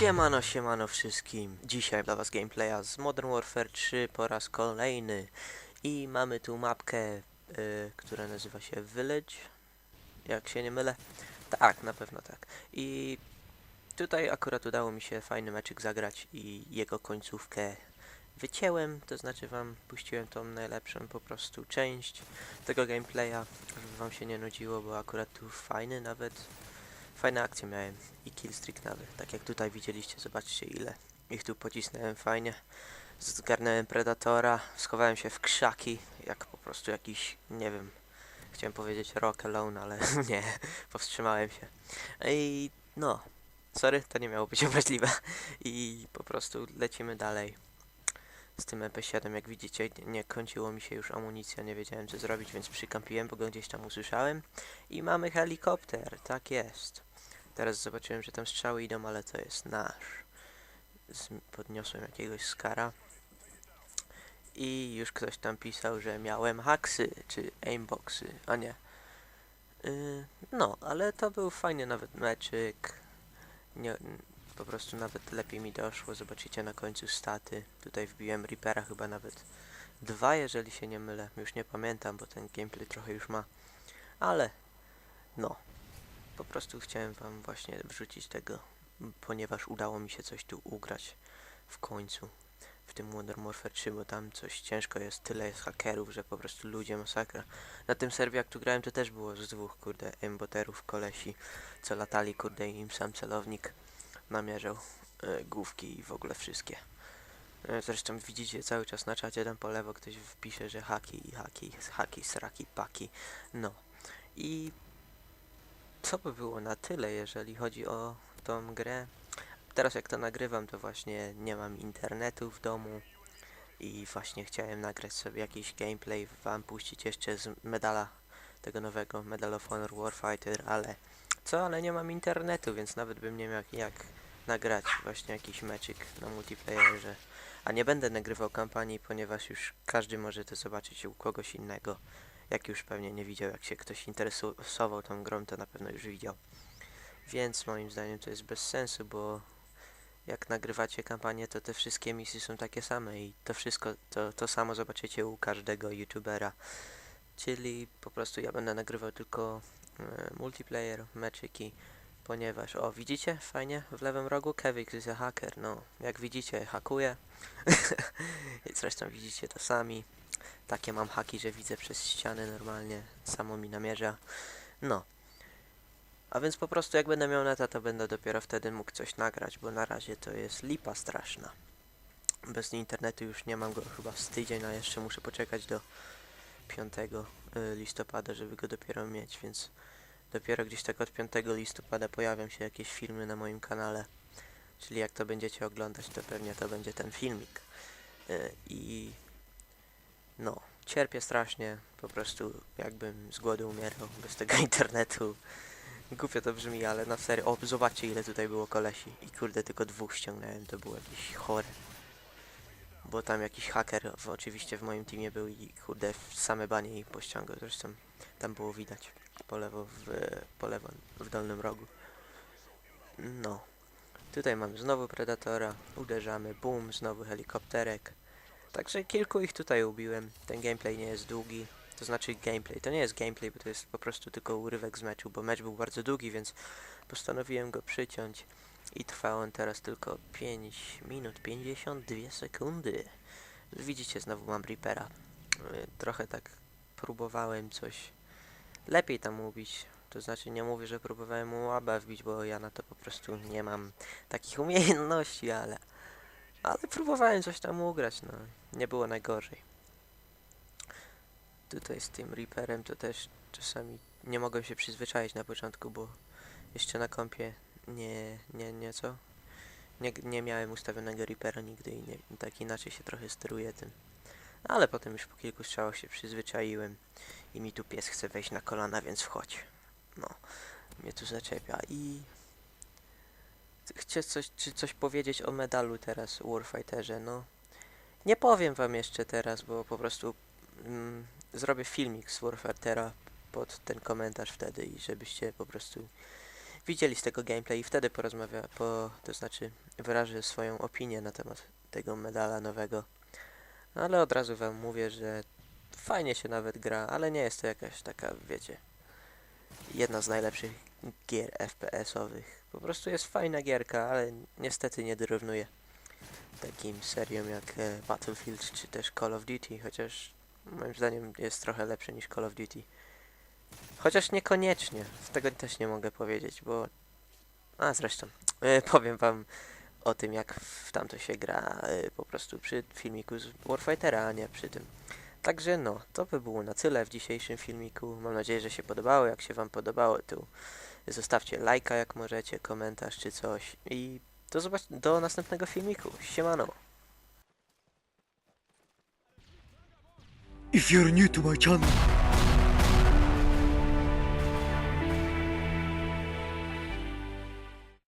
Siemano, siemano wszystkim. Dzisiaj dla was gameplaya z Modern Warfare 3 po raz kolejny. I mamy tu mapkę, y, która nazywa się Village. Jak się nie mylę. Tak, na pewno tak. I tutaj akurat udało mi się fajny meczyk zagrać i jego końcówkę wycięłem, to znaczy wam puściłem tą najlepszą po prostu część tego gameplaya, żeby wam się nie nudziło, bo akurat tu fajny nawet Fajne akcje miałem i killstreak nawet. Tak jak tutaj widzieliście, zobaczcie ile ich tu pocisnąłem fajnie. Zgarnąłem Predatora, schowałem się w krzaki, jak po prostu jakiś, nie wiem, chciałem powiedzieć rock alone, ale nie, powstrzymałem się. I no, sorry, to nie miało być obraźliwe. I po prostu lecimy dalej z tym MP7. Jak widzicie, nie kończyło mi się już amunicja, nie wiedziałem co zrobić, więc przykampiłem, bo go gdzieś tam usłyszałem. I mamy helikopter, tak jest. Teraz zobaczyłem, że tam strzały idą, ale to jest nasz. Podniosłem jakiegoś skara. I już ktoś tam pisał, że miałem haksy, czy aimboxy, a nie. Yy, no, ale to był fajny nawet meczyk. Nie, po prostu nawet lepiej mi doszło. Zobaczycie na końcu staty. Tutaj wbiłem Reapera chyba nawet dwa, jeżeli się nie mylę. Już nie pamiętam, bo ten gameplay trochę już ma. Ale, no, po prostu chciałem wam właśnie wrzucić tego, ponieważ udało mi się coś tu ugrać w końcu w tym Modern Warfare 3, bo tam coś ciężko jest, tyle jest hakerów, że po prostu ludzie masakra. Na tym serwie jak tu grałem to też było z dwóch kurde emboterów kolesi, co latali kurde i im sam celownik namierzał e, główki i w ogóle wszystkie. E, Zresztą widzicie cały czas na czacie tam po lewo ktoś wpisze, że haki, haki, haki, sraki, paki. No. I to by było na tyle, jeżeli chodzi o tą grę. Teraz jak to nagrywam, to właśnie nie mam internetu w domu i właśnie chciałem nagrać sobie jakiś gameplay, wam puścić jeszcze z medala tego nowego Medal of Honor Warfighter, ale co, ale nie mam internetu, więc nawet bym nie miał jak nagrać właśnie jakiś meczyk na multiplayerze. A nie będę nagrywał kampanii, ponieważ już każdy może to zobaczyć u kogoś innego. Jak już pewnie nie widział, jak się ktoś interesował tą grą, to na pewno już widział. Więc moim zdaniem to jest bez sensu, bo jak nagrywacie kampanię, to te wszystkie misje są takie same i to wszystko, to, to samo zobaczycie u każdego youtubera. Czyli po prostu ja będę nagrywał tylko e, multiplayer, meczyki, ponieważ, o widzicie, fajnie, w lewym rogu Kevix jest hacker, no, jak widzicie, hakuje. Zresztą widzicie to sami. Takie mam haki, że widzę przez ściany normalnie, samo mi namierza. No. A więc po prostu jak będę miał neta, to będę dopiero wtedy mógł coś nagrać, bo na razie to jest lipa straszna. Bez internetu już nie mam go chyba z tydzień, a jeszcze muszę poczekać do 5 y, listopada, żeby go dopiero mieć, więc dopiero gdzieś tak od 5 listopada pojawią się jakieś filmy na moim kanale. Czyli jak to będziecie oglądać, to pewnie to będzie ten filmik. Y, I no, cierpię strasznie, po prostu jakbym z głodu umierał bez tego internetu. Głupio to brzmi, ale na serio. O, zobaczcie ile tutaj było kolesi. I kurde, tylko dwóch ściągnąłem, to było jakieś chore. Bo tam jakiś haker w, oczywiście w moim teamie był i kurde w same banie i pościągał. Zresztą tam było widać po lewo, w, po lewo w dolnym rogu. No. Tutaj mamy znowu Predatora, uderzamy, boom, znowu helikopterek. Także kilku ich tutaj ubiłem. Ten gameplay nie jest długi. To znaczy gameplay. To nie jest gameplay, bo to jest po prostu tylko urywek z meczu, bo mecz był bardzo długi, więc postanowiłem go przyciąć. I trwa on teraz tylko 5 minut 52 sekundy. Widzicie, znowu mam Reapera. Y, Trochę tak próbowałem coś lepiej tam ubić. To znaczy nie mówię, że próbowałem mu łaba wbić, bo ja na to po prostu nie mam takich umiejętności, ale... Ale próbowałem coś tam ugrać, no. Nie było najgorzej. Tutaj z tym Reaperem to też czasami nie mogłem się przyzwyczaić na początku, bo jeszcze na kompie nie, nie, nie co? Nie, nie miałem ustawionego Reapera nigdy i nie, tak inaczej się trochę steruje tym. Ale potem już po kilku strzałach się przyzwyczaiłem i mi tu pies chce wejść na kolana, więc wchodź. No, mnie tu zaczepia i... Chcę coś, czy coś powiedzieć o medalu teraz, Warfighterze, no. Nie powiem wam jeszcze teraz, bo po prostu mm, zrobię filmik z Warfightera pod ten komentarz wtedy i żebyście po prostu widzieli z tego gameplay i wtedy porozmawia, po, to znaczy wyrażę swoją opinię na temat tego medala nowego. No ale od razu wam mówię, że fajnie się nawet gra, ale nie jest to jakaś taka, wiecie, jedna z najlepszych gier FPS-owych. Po prostu jest fajna gierka, ale niestety nie dorównuje takim seriom jak e, Battlefield czy też Call of Duty, chociaż moim zdaniem jest trochę lepszy niż Call of Duty. Chociaż niekoniecznie, z tego też nie mogę powiedzieć, bo... A zresztą, e, powiem wam o tym jak w tamto się gra e, po prostu przy filmiku z Warfightera, a nie przy tym. Także no, to by było na tyle w dzisiejszym filmiku. Mam nadzieję, że się podobało. Jak się wam podobało, to zostawcie lajka jak możecie, komentarz czy coś i do, zobac- do następnego filmiku. Siemano! If you're new to my channel,